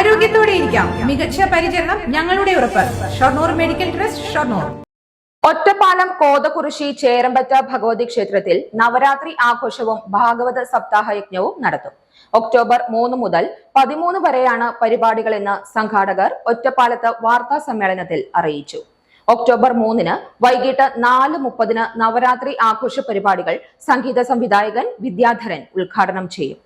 ആരോഗ്യത്തോടെ ഇരിക്കാം. മികച്ച പരിചരണം ഞങ്ങളുടെ ഉറപ്പ്. Shoranur medical trust Shoranur. Ottapalam Kothakurissi Cherambatta Bhagavathi ക്ഷേത്രത്തിൽ നവരാത്രി ആഘോഷവും ഭാഗവത സപ്താഹ യജ്ഞവും നടത്തും. ഒക്ടോബർ മൂന്ന് മുതൽ പതിമൂന്ന് വരെയാണ് പരിപാടികളെന്ന് സംഘാടകർ ഒറ്റപ്പാലത്ത് വാർത്താ സമ്മേളനത്തിൽ അറിയിച്ചു. ഒക്ടോബർ മൂന്നിന് വൈകിട്ട് നാല് മുപ്പതിന് നവരാത്രി ആഘോഷ പരിപാടികൾ സംഗീത സംവിധായകൻ വിദ്യാധരൻ ഉദ്ഘാടനം ചെയ്യും.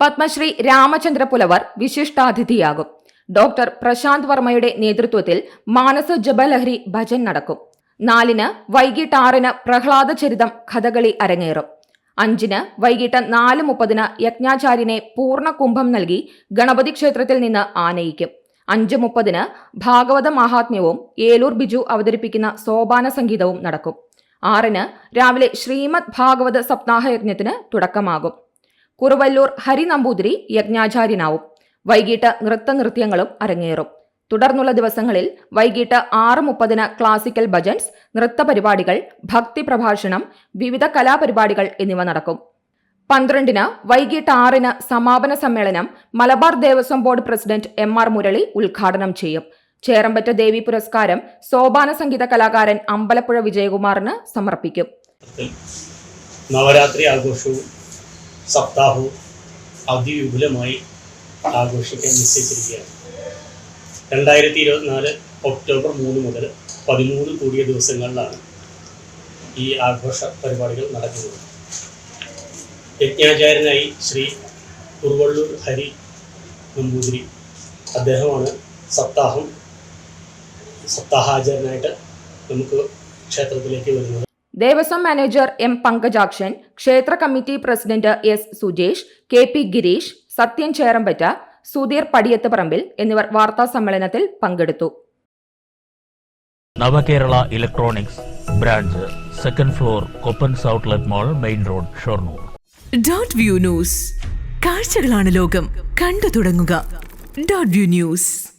പത്മശ്രീ രാമചന്ദ്ര പുലവർ വിശിഷ്ടാതിഥിയാകും. ഡോക്ടർ പ്രശാന്ത് വർമ്മയുടെ നേതൃത്വത്തിൽ മാനസ ജബലഹരി ഭജൻ നടക്കും. നാലിന് വൈകിട്ട് ആറിന് പ്രഹ്ലാദ ചരിതം കഥകളി അരങ്ങേറും. അഞ്ചിന് വൈകിട്ട് നാല് മുപ്പതിന് യജ്ഞാചാര്യനെ പൂർണ കുംഭം നൽകി ഗണപതി ക്ഷേത്രത്തിൽ നിന്ന് ആനയിക്കും. അഞ്ച് മുപ്പതിന് ഭാഗവത മഹാത്മ്യവും ഏലൂർ ബിജു അവതരിപ്പിക്കുന്ന സോപാന സംഗീതവും നടക്കും. ആറിന് രാവിലെ ശ്രീമദ് ഭാഗവത സപ്താഹ യജ്ഞത്തിന് തുടക്കമാകും. കുറുവല്ലൂർ ഹരിനമ്പൂതിരി യജ്ഞാചാര്യനാവും. വൈകിട്ട് നൃത്തനൃത്യങ്ങളും അരങ്ങേറും. തുടർന്നുള്ള ദിവസങ്ങളിൽ വൈകിട്ട് ആറ് മുപ്പതിന് ക്ലാസിക്കൽ ഭജൻസ് നൃത്തപരിപാടികൾ ഭക്തി പ്രഭാഷണം വിവിധ കലാപരിപാടികൾ എന്നിവ നടക്കും. പന്ത്രണ്ടിന് വൈകിട്ട് ആറിന് സമാപന സമ്മേളനം Malabar Devaswom board president M R Murali ഉദ്ഘാടനം ചെയ്യും. ചേരമ്പറ്റ ദേവി പുരസ്കാരം സോപാന സംഗീത കലാകാരൻ അമ്പലപ്പുഴ വിജയകുമാറിന് സമർപ്പിക്കും. നവരാത്രി ആഘോഷവും സപ്താഹവും അതിവിപുലമായി ആഘോഷിക്കാൻ നിശ്ചയിച്ചിരിക്കുകയാണ്. രണ്ടായിരത്തി ഇരുപത്തിനാല് ഒക്ടോബർ മൂന്ന് മുതൽ പതിമൂന്ന് കൂടിയ ദിവസങ്ങളിലാണ് ഈ ആഘോഷ പരിപാടികൾ നടക്കുന്നത്. യജ്ഞാചാര്യനായി ശ്രീ കുറുവള്ളൂർ ഹരി നമ്പൂതിരി അദ്ദേഹമാണ് സപ്താഹം സപ്താഹാചാരനായിട്ട് നമുക്ക് ക്ഷേത്രത്തിലേക്ക് വരുന്നത്. ദേവസ്വം മാനേജർ എം പങ്കജാക്ഷൻ ക്ഷേത്ര committee president S Sujesh K P Gireesh Sathyan Cherambatta Sudheer Padiyath പറമ്പിൽ എന്നിവർ വാർത്താ സമ്മേളനത്തിൽ പങ്കെടുത്തു. Navakerala electronics branch second floor Koppans outlet mall main road Shoranur dot view news കാഴ്ചകളാണ് ലോകം. കണ്ടു തുടങ്ങുക. Dot view news